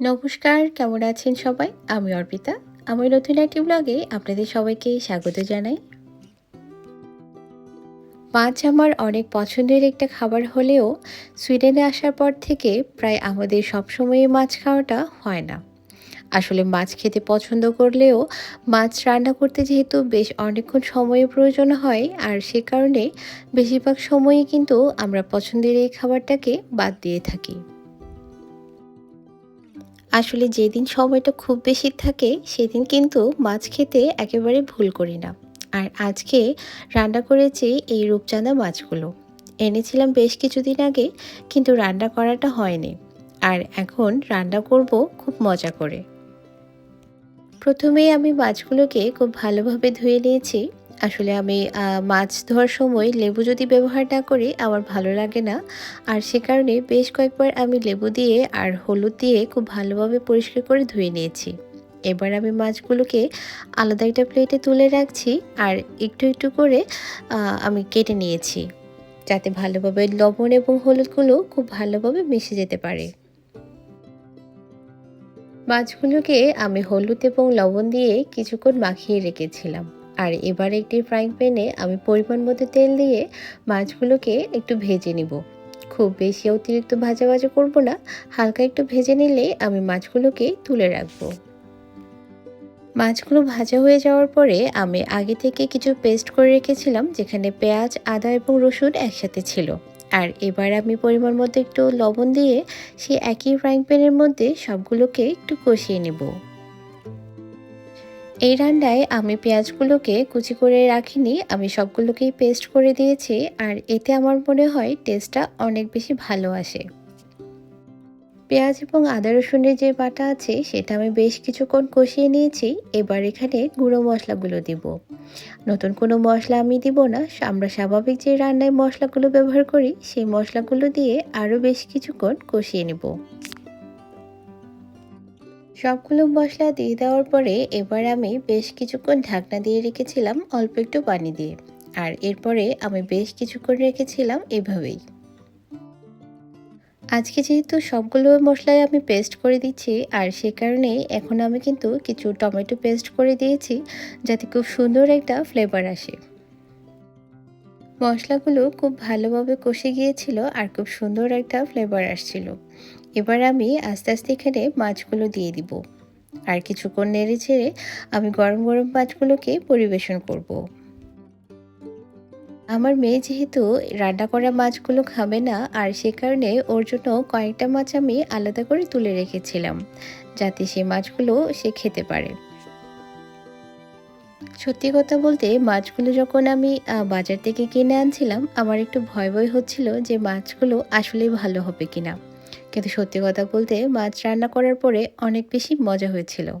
নমস্কার, কেমন আছেন সবাই? আমি অর্পিতা। আমার নতুন একটি ব্লগে আপনাদের সবাইকে স্বাগত জানাই। মাছ আমার অনেক পছন্দের একটা খাবার হলেও সুইডেনে আসার পর থেকে প্রায় আমাদের সবসময়ই মাছ খাওয়াটা হয় না। আসলে মাছ খেতে পছন্দ করলেও মাছ রান্না করতে যেহেতু বেশ অনেকক্ষণ সময়ের প্রয়োজন হয়, আর সে কারণে বেশিরভাগ সময়ই কিন্তু আমরা পছন্দের এই খাবারটাকে বাদ দিয়ে থাকি। আসলে যেদিন সময়টা খুব বেশি থাকে, সেদিন কিন্তু মাছ খেতে একেবারে ভুল করি না। আর আজকে রান্না করেছি এই রূপচাঁদা মাছগুলো। এনেছিলাম বেশ কিছুদিন আগে, কিন্তু রান্না করাটা হয়নি। আর এখন রান্না করব খুব মজা করে। প্রথমেই আমি মাছগুলোকে খুব ভালোভাবে ধুয়ে নিয়েছি। আসলে আমি মাছ ধোয়ার সময় লেবু যদি ব্যবহার না করি আমার ভালো লাগে না। আর সে কারণে বেশ কয়েকবার আমি লেবু দিয়ে আর হলুদ দিয়ে খুব ভালোভাবে পরিষ্কার করে ধুয়ে নিয়েছি। এবার আমি মাছগুলোকে আলাদা একটা প্লেটে তুলে রাখছি আর একটু একটু করে আমি কেটে নিয়েছি। যাতে ভালোভাবে লবণ এবং হলুদগুলো খুব ভালোভাবে মিশে যেতে পারে। মাছগুলোকে আমি হলুদ এবং লবণ দিয়ে কিছুক্ষণ মাখিয়ে রেখেছিলাম। আর এবার একটি ফ্রাইং প্যানে আমি পরিমাণ মতো তেল দিয়ে মাছগুলোকে একটু ভেজে নিব। খুব বেশি অতিরিক্ত ভাজা ভাজা করব না, হালকা একটু ভেজে নিলে আমি মাছগুলোকে তুলে রাখব। মাছগুলো ভাজা হয়ে যাওয়ার পরে আমি আগে থেকে কিছু পেস্ট করে রেখেছিলাম, যেখানে পেঁয়াজ, আদা এবং রসুন একসাথে ছিল। আর এবার আমি পরিমাণ মতো একটু লবণ দিয়ে সেই একই ফ্রাইং প্যানের মধ্যে সবগুলোকে একটু কষিয়ে নেব। এই রান্নায় আমি পেঁয়াজগুলোকে কুচি করে রাখিনি, আমি সবগুলোকেই পেস্ট করে দিয়েছি, আর এতে আমার মনে হয় টেস্টটা অনেক বেশি ভালো আসে। পেঁয়াজ এবং আদা রসুনের যে বাটা আছে, সেটা আমি বেশ কিছুক্ষণ কষিয়ে নিয়েছি, এবার এখানে গুঁড়ো মশলাগুলো দিব। নতুন কোনো মশলা আমি দিব না, আমরা স্বাভাবিক যে রান্নায় মশলাগুলো ব্যবহার করি, সেই মশলাগুলো দিয়ে আরও বেশ কিছুক্ষণ কষিয়ে নেব। সবগুলো মশলা দিয়ে দেওয়ার পরে এবার আমি বেশ কিছুক্ষণ ঢাকনা দিয়ে রেখেছিলাম অল্প একটু পানি দিয়ে। আর এরপরে আমি বেশ কিছুক্ষণ রেখেছিলাম এভাবেই। আজকে যেহেতু সবগুলো মশলাই আমি পেস্ট করে দিচ্ছি, আর সে কারণে এখন আমি কিন্তু কিছু টমেটো পেস্ট করে দিয়েছি, যাতে খুব সুন্দর একটা ফ্লেভার আসে। মশলাগুলো খুব ভালোভাবে কষে গিয়েছিল, আর খুব সুন্দর একটা ফ্লেভার আসছিল। এবার আমি আস্তে আস্তে এখানে মাছগুলো দিয়ে দিব। আর কিছুক্ষণ নেড়ে ছেড়ে আমি গরম গরম মাছগুলোকে পরিবেশন করব। আমার মেয়ে যেহেতু রান্না করা মাছগুলো খাবে না, আর সে কারণে ওর জন্য কয়েকটা মাছ আমি আলাদা করে তুলে রেখেছিলাম, যাতে সে মাছগুলো সে খেতে পারে। সত্যি কথা বলতে মাছগুলো যখন আমি বাজার থেকে কিনে আনছিলাম, আমার একটু ভয় ভয় হচ্ছিল যে মাছগুলো আসলেই ভালো হবে কিনা। কিন্তু সত্যি কথা বলতে মাছ রান্না করার পরে অনেক বেশি মজা হয়েছিল।